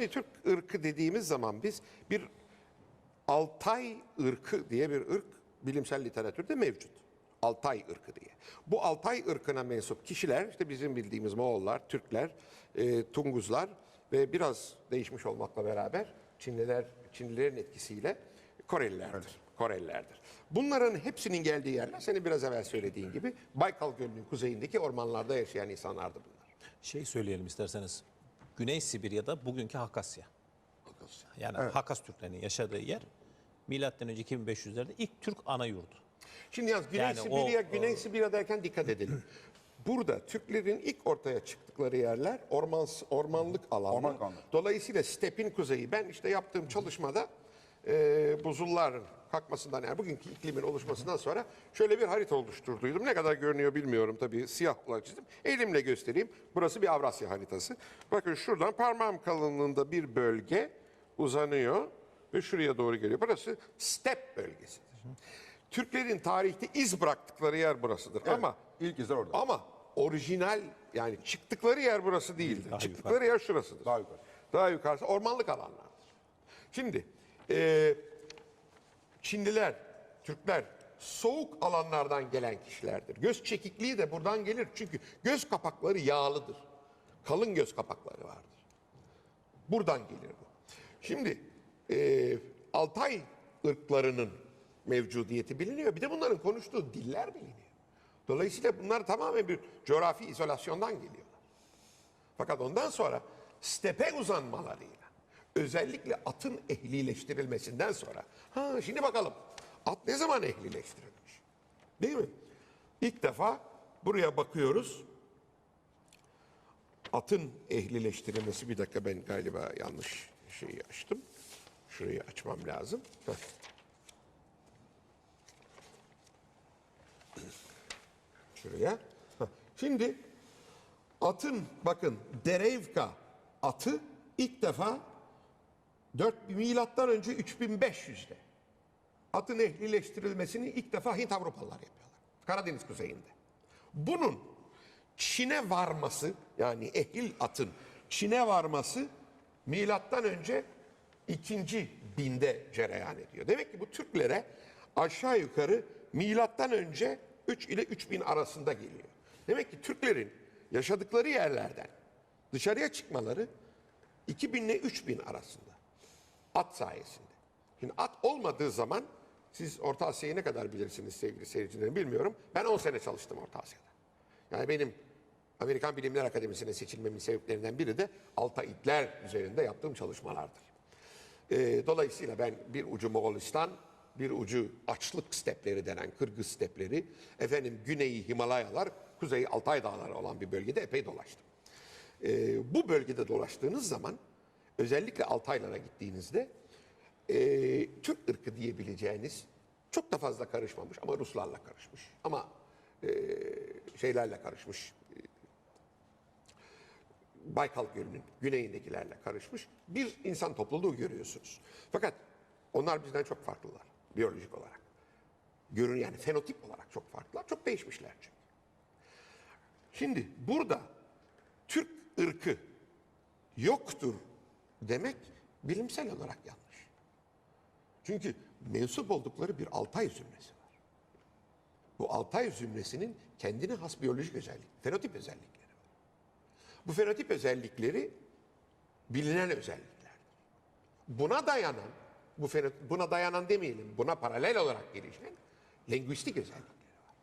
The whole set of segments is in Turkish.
Şimdi Türk ırkı dediğimiz zaman biz bir Altay ırkı diye bir ırk bilimsel literatürde mevcut. Altay ırkı diye. Bu Altay ırkına mensup kişiler işte bizim bildiğimiz Moğollar, Türkler, e, Tunguzlar ve biraz değişmiş olmakla beraber Çinliler, Çinlilerin etkisiyle Korelilerdir. Korelilerdir. Bunların hepsinin geldiği yerler senin biraz evvel söylediğin gibi Baykal Gölü'nün kuzeyindeki ormanlarda yaşayan insanlardı bunlar. Şey söyleyelim isterseniz. Güney Sibirya'da bugünkü Hakasya. Yani Hakas Türklerinin yaşadığı yer milattan önce 2500'lerde ilk Türk ana yurdu. Şimdi yalnız Güney Yani Sibirya, o- Güney Sibirya derken dikkat edelim. Burada Türklerin ilk ortaya çıktıkları yerler orman, ormanlık alanlar. Alanlar. Dolayısıyla stepin kuzeyi. Ben işte yaptığım çalışmada e, buzulların kalkmasından yani bugünkü iklimin oluşmasından sonra şöyle bir harita oluşturduydum. Ne kadar görünüyor bilmiyorum tabii siyah olarak çizdim. Elimle göstereyim. Burası bir Avrasya haritası. Bakın şuradan parmağım kalınlığında bir bölge uzanıyor ve şuraya doğru geliyor. Burası step bölgesidir. Türklerin tarihte iz bıraktıkları yer burasıdır. Ama İlk izler orada. ama orijinal yani çıktıkları yer burası değildir. çıktıkları yer şurasıdır. Daha yukarı. Daha yukarısı ormanlık alanlardır. Şimdi e, Çinliler, Türkler soğuk alanlardan gelen kişilerdir. Göz çekikliği de buradan gelir. Çünkü göz kapakları yağlıdır. Kalın göz kapakları vardır. Buradan gelir bu. Şimdi e, Altay ırklarının mevcudiyeti biliniyor. Bir de bunların konuştuğu diller biliniyor. Dolayısıyla bunlar tamamen bir coğrafi izolasyondan geliyorlar. Fakat ondan sonra stepe uzanmalarıyla özellikle atın ehlileştirilmesinden sonra ha şimdi bakalım at ne zaman ehlileştirilmiş? Değil mi? İlk defa buraya bakıyoruz. Atın ehlileştirilmesi bir dakika ben galiba yanlış şeyi açtım. Şurayı açmam lazım. Şuraya. Şimdi atın bakın Derevka atı ilk defa 4 milattan önce 3500'de. Atın ehlileştirilmesini ilk defa Hint Avrupalılar yapıyorlar. Karadeniz kuzeyinde. Bunun Çin'e varması yani ehil atın Çin'e varması milattan önce ikinci binde cereyan ediyor. Demek ki bu Türklere aşağı yukarı milattan önce 3 ile 3000 arasında geliyor. Demek ki Türklerin yaşadıkları yerlerden dışarıya çıkmaları 2000 ile 3000 arasında. At sayesinde. Şimdi at olmadığı zaman siz Orta Asya'yı ne kadar bilirsiniz sevgili seyircilerim bilmiyorum. Ben 10 sene çalıştım Orta Asya'da. Yani benim Amerikan Bilimler Akademisi'ne seçilmemin sebeplerinden biri de Altaitler üzerinde yaptığım çalışmalardır. Ee, dolayısıyla ben bir ucu Moğolistan, bir ucu açlık stepleri denen Kırgız stepleri, efendim güneyi Himalayalar, kuzeyi Altay Dağları olan bir bölgede epey dolaştım. Ee, bu bölgede dolaştığınız zaman özellikle Altaylara gittiğinizde e, Türk ırkı diyebileceğiniz çok da fazla karışmamış ama Ruslarla karışmış. Ama e, şeylerle karışmış. e, Baykal Gölü'nün güneyindekilerle karışmış bir insan topluluğu görüyorsunuz. Fakat onlar bizden çok farklılar biyolojik olarak. Görün yani fenotip olarak çok farklılar. Çok değişmişler çünkü. Şimdi burada Türk ırkı yoktur demek bilimsel olarak yanlış. Çünkü mensup oldukları bir Altay zümresi var. Bu Altay zümresinin kendine has biyolojik özellik, fenotip özellikleri var. Bu fenotip özellikleri bilinen özelliklerdir. Buna dayanan, bu fenot- buna dayanan demeyelim, buna paralel olarak gelişen lingüistik özellikleri var.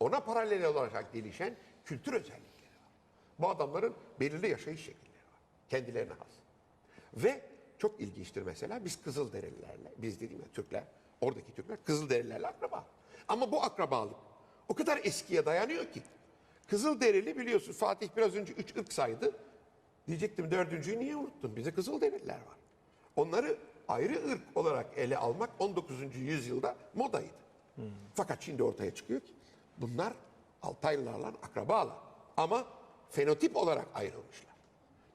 Ona paralel olarak gelişen kültür özellikleri var. Bu adamların belirli yaşayış şekilleri var. Kendilerine has. Ve çok ilginçtir mesela biz Kızılderililerle, biz dediğim ya Türkler, oradaki Türkler Kızılderililerle akraba. Ama bu akrabalık o kadar eskiye dayanıyor ki. Kızılderili biliyorsun Fatih biraz önce üç ırk saydı. Diyecektim dördüncüyü niye unuttun? Bize Kızılderililer var. Onları ayrı ırk olarak ele almak 19. yüzyılda modaydı. Fakat şimdi ortaya çıkıyor ki bunlar Altaylılarla akrabalar. Ama fenotip olarak ayrılmışlar.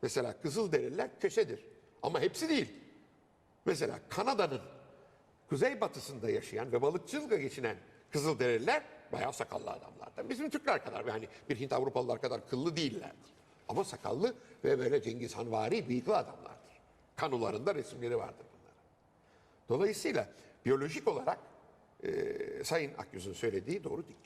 Mesela Kızılderililer kösedir. Ama hepsi değil. Mesela Kanada'nın kuzeybatısında yaşayan ve balıkçılıkla geçinen Kızılderililer bayağı sakallı adamlardan. Bizim Türkler kadar yani bir Hint Avrupalılar kadar kıllı değillerdir. Ama sakallı ve böyle Cengiz Hanvari bıyıklı adamlardır. kanularında resimleri vardır bunların. Dolayısıyla biyolojik olarak e, Sayın Akyüz'ün söylediği doğru değil.